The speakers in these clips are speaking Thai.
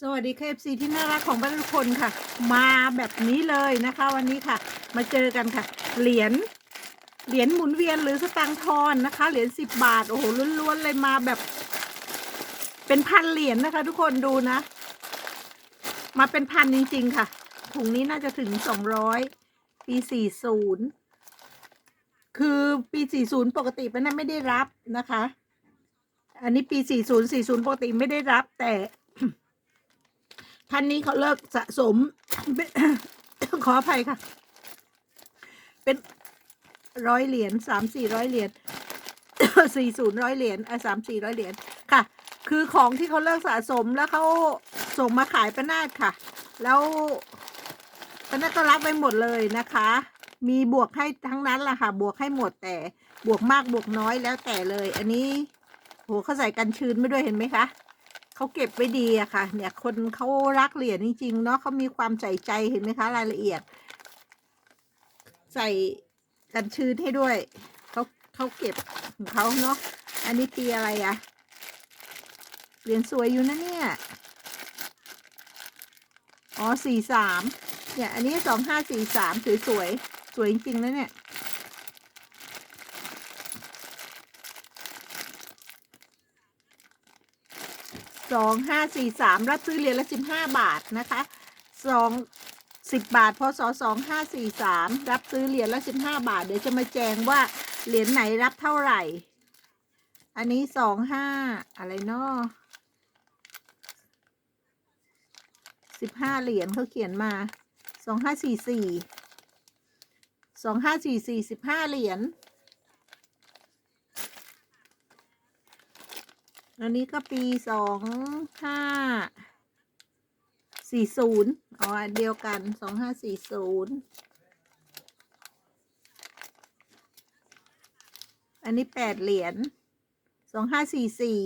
สวัสดีค่ะ FC ที่น่ารักของบ้านทุกคนค่ะ มาแบบนี้เลยนะคะ วันนี้ค่ะ มาเจอกันค่ะ เหรียญเหรียญหมุนเวียนหรือสตางค์ทอนนะคะ เหรียญสิบบาทโอ้โหล้วนๆเลยมาแบบ เป็นพันเหรียญนะคะ ทุกคนดูนะ มาเป็นพันจริง ๆ ค่ะถุงนี้น่าจะถึงสองร้อยปีสี่ศูนย์คือปีสี่ศูนย์ปกติเป็นนั้นไม่ได้รับนะคะ อันนี้ปีสี่ศูนย์สี่ศูนย์ปกติไม่ได้รับแต่ ท่านนี้เขาเลิกสะสม ขออภัยค่ะ เป็นร้อยเหรียญสามสี่ร้อยเหรียญสี่ศูนย์ร้อยเหรียญอะสามสี่ร้อยเหรียญค่ะ คือของที่เขาเลิกสะสมแล้วเขาส่งมาขายประนาดค่ะ แล้วประนาดก็รับไปหมดเลยนะคะ มีบวกให้ทั้งนั้นแหละค่ะ บวกให้หมดแต่บวกมากบวกน้อยแล้วแต่เลย อันนี้โหเขาใส่กันชื้นไม่ด้วยเห็นไหมคะ เขาเก็บไว้ดีอะค่ะ เนี่ย คนเขารักเหรียญจริงๆเนาะเขามีความใส่ใจเห็นไหมคะรายละเอียด ใส่กันชื้นให้ด้วยเขาเขาเก็บของเขาเนาะอันนี้ปีอะไรอะเหรียญสวยอยู่นะเนี่ยอ๋อสี่สามเนี่ย อันนี้สองห้าสี่สามสวยสวยๆสวยจริงๆนะเนี่ย สองห้าสี่สามรับซื้อเหรียญละสิบห้าบาทนะคะสองสิบบาทพศสองห้าสี่สามรับซื้อเหรียญละสิบห้าบาท เดี๋ยวจะมาแจ้งว่าเหรียญไหนรับเท่าไหร่ อันนี้สองห้าอะไรเนาะสิบห้าเหรียญเขาเขียนมาสองห้าสี่สี่สองห้าสี่สี่สิบห้าเหรียญ อันนี้ก็ปีสองห้าสี่ศูนย์อ๋ออันเดียวกันสองห้าสี่ศูนย์อันนี้แปดเหรียญสองห้าสี่สี่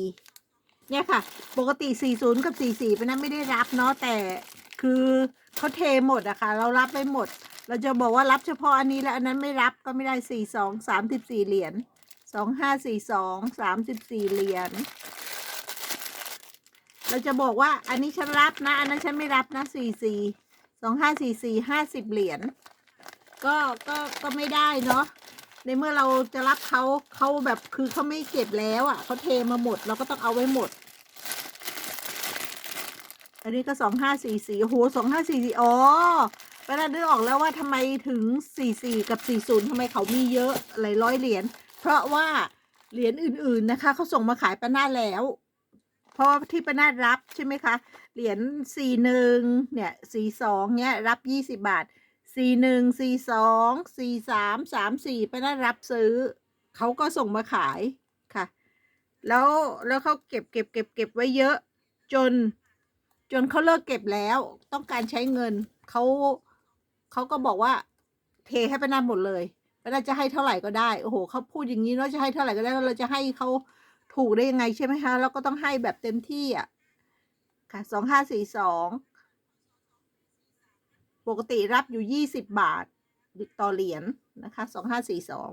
เนี่ยค่ะ ปกติสี่ศูนย์กับสี่สี่เป็นนั้นไม่ได้รับเนาะแต่คือเขาเทหมดอะค่ะ เรารับไปหมด เราจะบอกว่ารับเฉพาะอันนี้แล้วอันนั้นไม่รับก็ไม่ได้สี่สองสามสิบสี่เหรียญสองห้าสี่สองสามสิบสี่เหรียญ เราจะบอกว่าอันนี้ฉันรับนะ อันนั้นฉันไม่รับนะสี่สี่สองห้าสี่สี่ห้าสิบเหรียญก็ก็ก็ไม่ได้เนาะในเมื่อเราจะรับเขาเขาแบบคือเขาไม่เก็บแล้วอะ่ะเขาเทมาหมดเราก็ต้องเอาไว้หมด อันนี้ก็สองห้าสี่สี่โหสองห้าสี่สี่อ๋อไปแล้นึกออกแล้วว่าทำไมถึงสี่สี่กับสี่ศูนย์ทำไมเขามีเยอะหลายร้อยเหรียญเพราะว่าเหรียญอื่นๆนะคะเขาส่งมาขายปหน้าแล้ว เพราะที่ประนาดรับใช่ไหมคะ เหรียญสี่หนึ่งเนี่ยสี่สองเนี่ยรับยี่สิบาทสี่หนึ่งสี่สองสี่สามสามสี่ประนาดรับซื้อ เขาก็ส่งมาขายค่ะ แล้วแล้วเขาเก็บเก็บเก็บเก็บไว้เยอะ จน จนเขาเลิกเก็บแล้วต้องการใช้เงินเขาเขาก็บอกว่า เทให้ประนาดหมดเลยประนาดจะให้เท่าไหร่ก็ได้โอ้โหเขาพูดอย่างนี้เนาะจะให้เท่าไหร่ก็ได้เราจะให้เขา ถูกได้ยังไงใช่ไหมคะเราก็ต้องให้แบบเต็มที่อะค่ะสองห้าสี่สองปกติรับอยู่ยี่สิบบาทต่อเหรียญนะคะสองห้าสี่สอง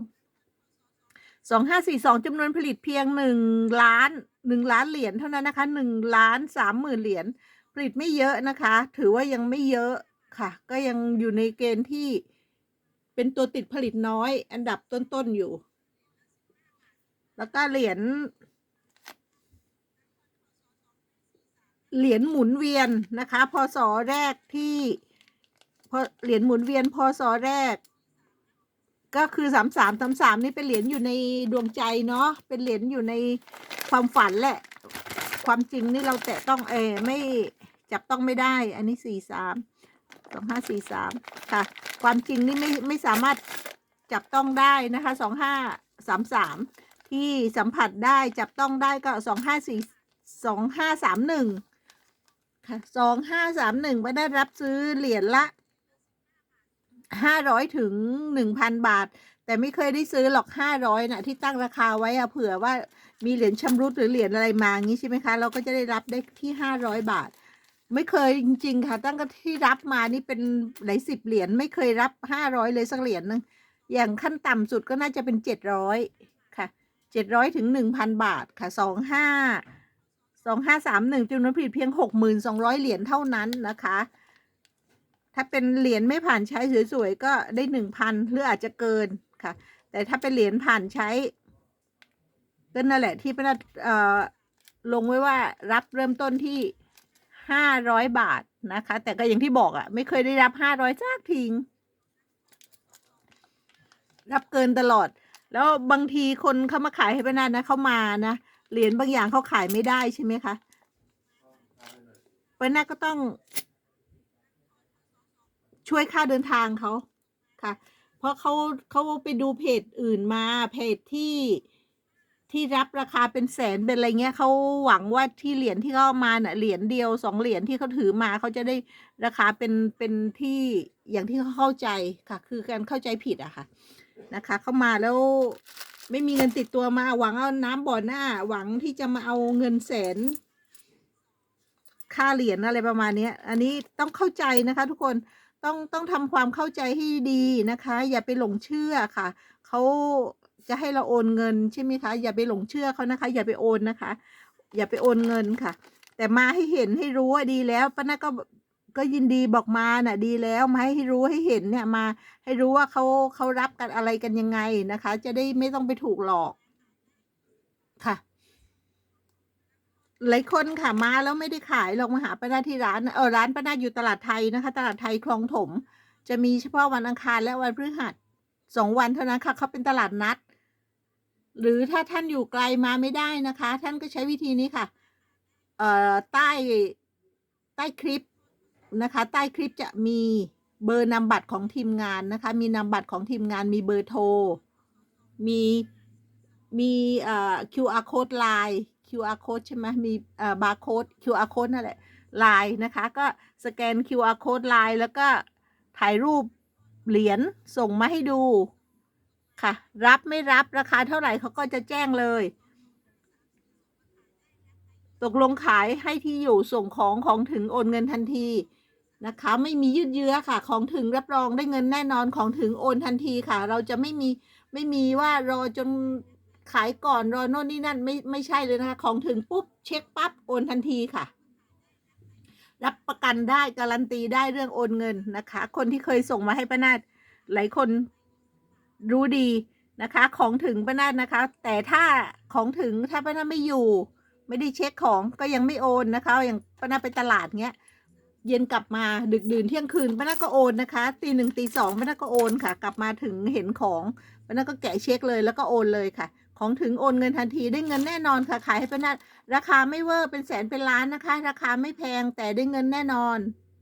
สองห้าสี่สองจำนวนผลิตเพียงหนึ่งล้านหนึ่งล้านเหรียญเท่านั้นนะคะหนึ่งล้านสามหมื่นเหรียญผลิตไม่เยอะนะคะ ถือว่ายังไม่เยอะค่ะ ก็ยังอยู่ในเกณฑ์ที่เป็นตัวติดผลิตน้อย อันดับต้นๆอยู่ แล้วก็เหรียญ เหรียญหมุนเวียนนะคะพศแรกที่พอเหรียญหมุนเวียนพศแรก ก็คือสามสามสามสามนี่เป็นเหรียญอยู่ในดวงใจเนาะเป็นเหรียญอยู่ในความฝันแหละ ความจริงนี่เราแตะต้องเออไม่จับต้องไม่ได้ อันนี้สี่สามสองห้าสี่สามค่ะ ความจริงนี่ไม่ไม่สามารถจับต้องได้นะคะสองห้าสามสามที่สัมผัสได้จับต้องได้ก็สองห้าสี่สองห้าสามหนึ่ง ค่ะสองห้าสามหนึ่งไปได้รับซื้อเหรียญละห้าร้อยถึงหนึ่งพันบาท แต่ไม่เคยได้ซื้อหรอกห้าร้อยนะที่ตั้งราคาไว้อะเผื่อว่ามีเหรียญชำรุดหรือเหรียญอะไรมาอย่างนี้ใช่ไหมคะ เราก็จะได้รับได้ที่ห้าร้อยบาท ไม่เคยจริง ๆ ค่ะ ตั้งแต่ที่รับมานี่เป็นหลายสิบเหรียญไม่เคยรับห้าร้อยเลยสักเหรียญนึงอย่างขั้นต่ำสุดก็น่าจะเป็นเจ็ดร้อยค่ะเจ็ดร้อยถึงหนึ่งพันบาทค่ะสองห้า สองห้าสามหนึ่งจำนวนผลิตเพียงหกหมื่นสองร้อยเหรียญเท่านั้นนะคะ ถ้าเป็นเหรียญไม่ผ่านใช้สวยๆก็ได้หนึ่งพันหรืออาจจะเกินค่ะ แต่ถ้าเป็นเหรียญผ่านใช้ก็นั่นแหละที่เป็นเออลงไว้ว่ารับเริ่มต้นที่ห้าร้อยบาทนะคะ แต่ก็อย่างที่บอกอะ่ะ ไม่เคยได้รับห้าร้อยจักทิ้งรับเกินตลอด แล้วบางทีคนเขามาขายให้ป้านัทนะเขามานะ เหรียญบางอย่างเขาขายไม่ได้ใช่ไหมคะป้านัทก็ต้อง ช่วยค่าเดินทางเขาค่ะ เพราะเขาเขาไปดูเพจอื่นมาเพจที่ที่รับราคาเป็นแสนเป็นอะไรเงี้ยเขาหวังว่าที่เหรียญที่เขาเอามาเน่ะเหรียญเดียวสองเหรียญที่เขาถือมาเขาจะได้ราคาเป็นเป็นที่อย่างที่เขาเข้าใจค่ะ คือการเข้าใจผิดอะค่ะ นะคะ เข้ามาแล้ว ไม่มีเงินติดตัวมาหวังเอาน้ำบ่อหน้า หวังที่จะมาเอาเงินแสน ค่าเหรียญอะไรประมาณเนี้ยอันนี้ต้องเข้าใจนะคะ ทุกคนต้องต้องทำความเข้าใจให้ดีนะคะ อย่าไปหลงเชื่อค่ะเขาจะให้เราโอนเงินใช่ไหมคะ อย่าไปหลงเชื่อเขานะคะ อย่าไปโอนนะคะ อย่าไปโอนเงินค่ะ แต่มาให้เห็นให้รู้ว่าดีแล้วป้าน่าก็ ก็ยินดีบอกมาน่ะ ดีแล้วมาให้รู้ให้เห็นเนี่ยมา ให้รู้ว่าเขาเขารับกันอะไรกันยังไงนะคะ จะได้ไม่ต้องไปถูกหลอกค่ะหลายคนค่ะมาแล้วไม่ได้ขายลองมาหาป้านาที่ร้านเออร้านป้านาอยู่ตลาดไทยนะคะ ตลาดไทยคลองถม จะมีเฉพาะวันอังคารและวันพฤหัสสองวันเท่านั้นค่ะเขาเป็นตลาดนัด หรือถ้าท่านอยู่ไกลมาไม่ได้นะคะ ท่านก็ใช้วิธีนี้ค่ะ เอ่อใต้ใต้คลิป นะคะ ใต้คลิปจะมีเบอร์นำบัตรของทีมงานนะคะ มีนำบัตรของทีมงานมีเบอร์โทร มีมีเอ่อ QR code ไลน์ QR code ใช่ไหมมีเอ่อบาร์โค้ด QR code นั่นแหละไลน์นะคะ ก็สแกน QR code ไลน์แล้วก็ถ่ายรูปเหรียญส่งมาให้ดูค่ะ รับไม่รับราคาเท่าไหร่เขาก็จะแจ้งเลย ตกลงขายให้ที่อยู่ส่งของของถึงโอนเงินทันที นะคะ ไม่มียืดเยื้อค่ะ ของถึงรับรองได้เงินแน่นอนของถึงโอนทันทีค่ะ เราจะไม่มีไม่มีว่ารอจนขายก่อนรอโน่นนี่นั่นไม่ไม่ใช่เลยนะคะ ของถึงปุ๊บเช็คปั๊บโอนทันทีค่ะ รับประกันได้การันตีได้เรื่องโอนเงินนะคะ คนที่เคยส่งมาให้ป้านาดหลายคนรู้ดีนะคะ ของถึงป้านาดนะคะ แต่ถ้าของถึงถ้าป้านาดไม่อยู่ ไม่ได้เช็คของก็ยังไม่โอนนะคะ อย่างป้านาไปตลาดเงี้ย เย็นกลับมาดึกดื่นเที่ยงคืนป้านาก็โอนนะคะตีหนึ่งตีสองป้านาก็โอนค่ะ กลับมาถึงเห็นของป้านาก็แกะเช็คเลยแล้วก็โอนเลยค่ะ ของถึงโอนเงินทันทีได้เงินแน่นอนค่ะขายให้ป้านาราคาไม่เวอร์เป็นแสนเป็นล้านนะคะ ราคาไม่แพงแต่ได้เงินแน่นอน